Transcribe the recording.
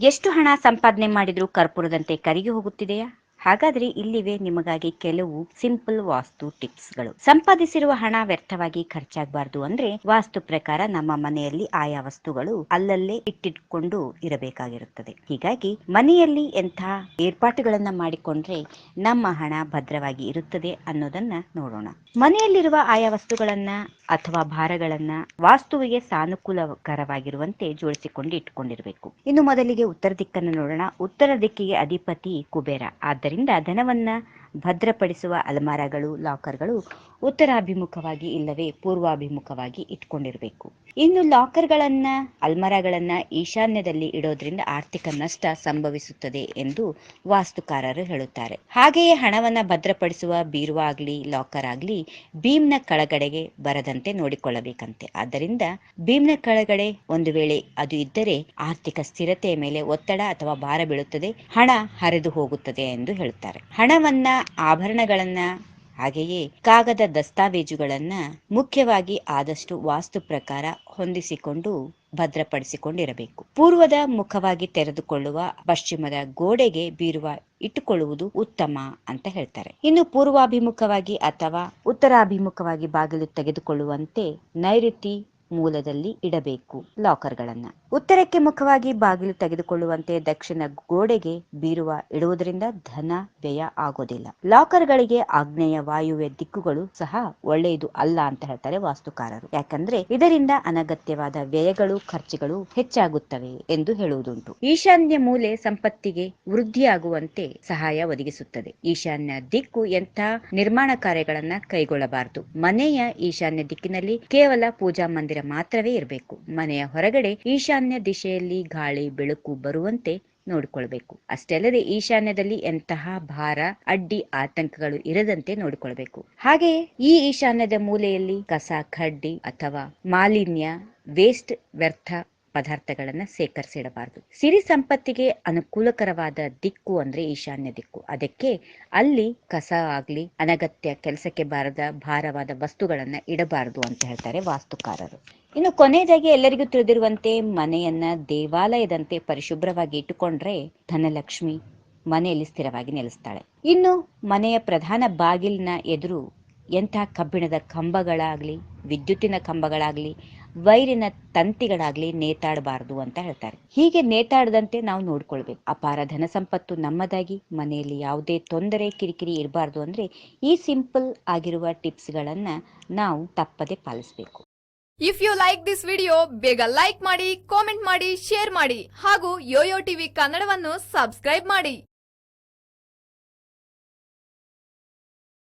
ಎಷ್ಟು ಹಣ ಸಂಪಾದನೆ ಮಾಡಿದ್ರು ಕರ್ಪೂರದಂತೆ ಕರಿಗೆ ಹೋಗುತ್ತಿದೆಯಾ? ಹಾಗಾದ್ರೆ ಇಲ್ಲಿವೆ ನಿಮಗಾಗಿ ಕೆಲವು ಸಿಂಪಲ್ ವಾಸ್ತು ಟಿಪ್ಸ್ಗಳು ಸಂಪಾದಿಸಿರುವ ಹಣ ವ್ಯರ್ಥವಾಗಿ ಖರ್ಚಾಗಬಾರ್ದು ಅಂದ್ರೆ ವಾಸ್ತು ಪ್ರಕಾರ ನಮ್ಮ ಮನೆಯಲ್ಲಿ ಆಯಾ ವಸ್ತುಗಳು ಅಲ್ಲಲ್ಲೇ ಇಟ್ಟಿಟ್ಕೊಂಡು ಇರಬೇಕಾಗಿರುತ್ತದೆ. ಹೀಗಾಗಿ ಮನೆಯಲ್ಲಿ ಎಂಥ ಏರ್ಪಾಟುಗಳನ್ನ ಮಾಡಿಕೊಂಡ್ರೆ ನಮ್ಮ ಹಣ ಭದ್ರವಾಗಿ ಇರುತ್ತದೆ ಅನ್ನೋದನ್ನ ನೋಡೋಣ. ಮನೆಯಲ್ಲಿರುವ ಆಯಾ ವಸ್ತುಗಳನ್ನ ಅಥವಾ ಭಾರಗಳನ್ನ ವಾಸ್ತುವಿಗೆ ಸಾನುಕೂಲಕರವಾಗಿರುವಂತೆ ಜೋಡಿಸಿಕೊಂಡು ಇಟ್ಕೊಂಡಿರಬೇಕು. ಇನ್ನು ಮೊದಲಿಗೆ ಉತ್ತರ ದಿಕ್ಕನ್ನು ನೋಡೋಣ. ಉತ್ತರ ದಿಕ್ಕಿಗೆ ಅಧಿಪತಿ ಕುಬೇರ. ಆದ್ದರಿಂದ ಧನವನ್ನ ಭದ್ರಪಡಿಸುವ ಅಲಮಾರಗಳು ಲಾಕರ್ಗಳು ಉತ್ತರಾಭಿಮುಖವಾಗಿ ಇಲ್ಲವೇ ಪೂರ್ವಾಭಿಮುಖವಾಗಿ ಇಟ್ಕೊಂಡಿರಬೇಕು. ಇನ್ನು ಲಾಕರ್ಗಳನ್ನ, ಅಲ್ಮರಗಳನ್ನ ಈಶಾನ್ಯದಲ್ಲಿ ಇಡೋದ್ರಿಂದ ಆರ್ಥಿಕ ನಷ್ಟ ಸಂಭವಿಸುತ್ತದೆ ಎಂದು ವಾಸ್ತುಕಾರರು ಹೇಳುತ್ತಾರೆ. ಹಾಗೆಯೇ ಹಣವನ್ನ ಭದ್ರಪಡಿಸುವ ಬೀರುವ ಆಗ್ಲಿ, ಲಾಕರ್ ಆಗ್ಲಿ ಭೀಮ್ನ ಕೆಳಗಡೆಗೆ ಬರದಂತೆ ನೋಡಿಕೊಳ್ಳಬೇಕಂತೆ. ಆದ್ದರಿಂದ ಭೀಮ್ನ ಕೆಳಗಡೆ ಒಂದು ವೇಳೆ ಅದು ಇದ್ದರೆ ಆರ್ಥಿಕ ಸ್ಥಿರತೆಯ ಮೇಲೆ ಒತ್ತಡ ಅಥವಾ ಭಾರ ಬೀಳುತ್ತದೆ, ಹಣ ಹರಿದು ಹೋಗುತ್ತದೆ ಎಂದು ಹೇಳುತ್ತಾರೆ. ಹಣವನ್ನ, ಆಭರಣಗಳನ್ನ ಹಾಗೆಯೇ ಕಾಗದ ದಸ್ತಾವೇಜುಗಳನ್ನ ಮುಖ್ಯವಾಗಿ ಆದಷ್ಟು ವಾಸ್ತು ಪ್ರಕಾರ ಹೊಂದಿಸಿಕೊಂಡು ಭದ್ರಪಡಿಸಿಕೊಂಡಿರಬೇಕು. ಪೂರ್ವದ ಮುಖವಾಗಿ ತೆರೆದುಕೊಳ್ಳುವ ಪಶ್ಚಿಮದ ಗೋಡೆಗೆ ಬೀರುವ ಇಟ್ಟುಕೊಳ್ಳುವುದು ಉತ್ತಮ ಅಂತ ಹೇಳ್ತಾರೆ. ಇನ್ನು ಪೂರ್ವಾಭಿಮುಖವಾಗಿ ಅಥವಾ ಉತ್ತರಾಭಿಮುಖವಾಗಿ ಬಾಗಿಲು ತೆಗೆದುಕೊಳ್ಳುವಂತೆ ನೈಋತಿ ಮೂಲದಲ್ಲಿ ಇಡಬೇಕು ಲಾಕರ್ಗಳನ್ನು. ಉತ್ತರಕ್ಕೆ ಮುಖವಾಗಿ ಬಾಗಿಲು ತೆಗೆದುಕೊಳ್ಳುವಂತೆ ದಕ್ಷಿಣ ಗೋಡೆಗೆ ಬೀರುವ ಇಡುವುದರಿಂದ ಧನ ವ್ಯಯ ಆಗೋದಿಲ್ಲ. ಲಾಕರ್ಗಳಿಗೆ ಆಗ್ನೇಯ ವಾಯುವ್ಯ ದಿಕ್ಕುಗಳು ಸಹ ಒಳ್ಳೆಯದು ಅಲ್ಲ ಅಂತ ಹೇಳ್ತಾರೆ ವಾಸ್ತುಕಾರರು. ಯಾಕಂದ್ರೆ ಇದರಿಂದ ಅನಗತ್ಯವಾದ ವ್ಯಯಗಳು, ಖರ್ಚುಗಳು ಹೆಚ್ಚಾಗುತ್ತವೆ ಎಂದು ಹೇಳುವುದುಂಟು. ಈಶಾನ್ಯ ಮೂಲೆ ಸಂಪತ್ತಿಗೆ ವೃದ್ಧಿಯಾಗುವಂತೆ ಸಹಾಯ ಒದಗಿಸುತ್ತದೆ. ಈಶಾನ್ಯ ದಿಕ್ಕು ಎಂಥ ನಿರ್ಮಾಣ ಕಾರ್ಯಗಳನ್ನ ಕೈಗೊಳ್ಳಬಾರದು. ಮನೆಯ ಈಶಾನ್ಯ ದಿಕ್ಕಿನಲ್ಲಿ ಕೇವಲ ಪೂಜಾ ಮಂದಿರ ಮಾತ್ರವೇ ಇರಬೇಕು. ಮನೆಯ ಹೊರಗಡೆ ಈಶಾನ್ಯ ದಿಶೆಯಲ್ಲಿ ಗಾಳಿ, ಬೆಳಕು ಬರುವಂತೆ ನೋಡಿಕೊಳ್ಬೇಕು. ಅಷ್ಟೇ ಅಲ್ಲದೆ ಈಶಾನ್ಯದಲ್ಲಿ ಎಂತಹ ಭಾರ, ಅಡ್ಡಿ ಆತಂಕಗಳು ಇರದಂತೆ ನೋಡಿಕೊಳ್ಬೇಕು. ಹಾಗೆಯೇ ಈ ಈಶಾನ್ಯದ ಮೂಲೆಯಲ್ಲಿ ಕಸ, ಕಡ್ಡಿ ಅಥವಾ ಮಾಲಿನ್ಯ ವೇಸ್ಟ್ ವ್ಯರ್ಥ ಪದಾರ್ಥಗಳನ್ನ ಸೇಕರಿಸಿಡಬಾರದು. ಸಿರಿ ಸಂಪತ್ತಿಗೆ ಅನುಕೂಲಕರವಾದ ದಿಕ್ಕು ಅಂದ್ರೆ ಈಶಾನ್ಯ ದಿಕ್ಕು. ಅದಕ್ಕೆ ಅಲ್ಲಿ ಕಸ ಆಗ್ಲಿ, ಅನಗತ್ಯ ಕೆಲಸಕ್ಕೆ ಬಾರದ ಭಾರವಾದ ವಸ್ತುಗಳನ್ನ ಇಡಬಾರದು ಅಂತ ಹೇಳ್ತಾರೆ ವಾಸ್ತುಕಾರರು. ಇನ್ನು ಕೊನೆಯದಾಗಿ ಎಲ್ಲರಿಗೂ ತಿಳಿದಿರುವಂತೆ ಮನೆಯನ್ನ ದೇವಾಲಯದಂತೆ ಪರಿಶುಭ್ರವಾಗಿ ಇಟ್ಟುಕೊಂಡ್ರೆ ಧನಲಕ್ಷ್ಮಿ ಮನೆಯಲ್ಲಿ ಸ್ಥಿರವಾಗಿ ನೆಲೆಸ್ತಾಳೆ. ಇನ್ನು ಮನೆಯ ಪ್ರಧಾನ ಬಾಗಿಲಿನ ಎದುರು ಎಂಥ ಕಬ್ಬಿಣದ ಕಂಬಗಳಾಗ್ಲಿ, ವಿದ್ಯುತ್ತಿನ ಕಂಬಗಳಾಗ್ಲಿ ವೈರಿನ ತಂತಿಗಳಾಗ್ಲಿ ನೇತಾಡಬಾರದು ಅಂತ ಹೇಳ್ತಾರೆ. ಹೀಗೆ ನೇತಾಡದಂತೆ ನಾವು ನೋಡ್ಕೊಳ್ಬೇಕು. ಅಪಾರ ಧನ ಸಂಪತ್ತು ನಮ್ಮದಾಗಿ, ಮನೆಯಲ್ಲಿ ಯಾವುದೇ ತೊಂದರೆ, ಕಿರಿಕಿರಿ ಇರಬಾರ್ದು ಅಂದ್ರೆ ಈ ಸಿಂಪಲ್ ಆಗಿರುವ ಟಿಪ್ಸ್ ಗಳನ್ನ ನಾವು ತಪ್ಪದೆ ಪಾಲಿಸಬೇಕು. If you like this video ಬೇಗ ಲೈಕ್ ಮಾಡಿ ಕಾಮೆಂಟ್ ಮಾಡಿ ಶೇರ್ ಮಾಡಿ ಹಾಗೂ ಯೋಯೋ ಟಿವಿ ಕನ್ನಡವನ್ನು ಸಬ್ಸ್ಕ್ರೈಬ್ ಮಾಡಿ.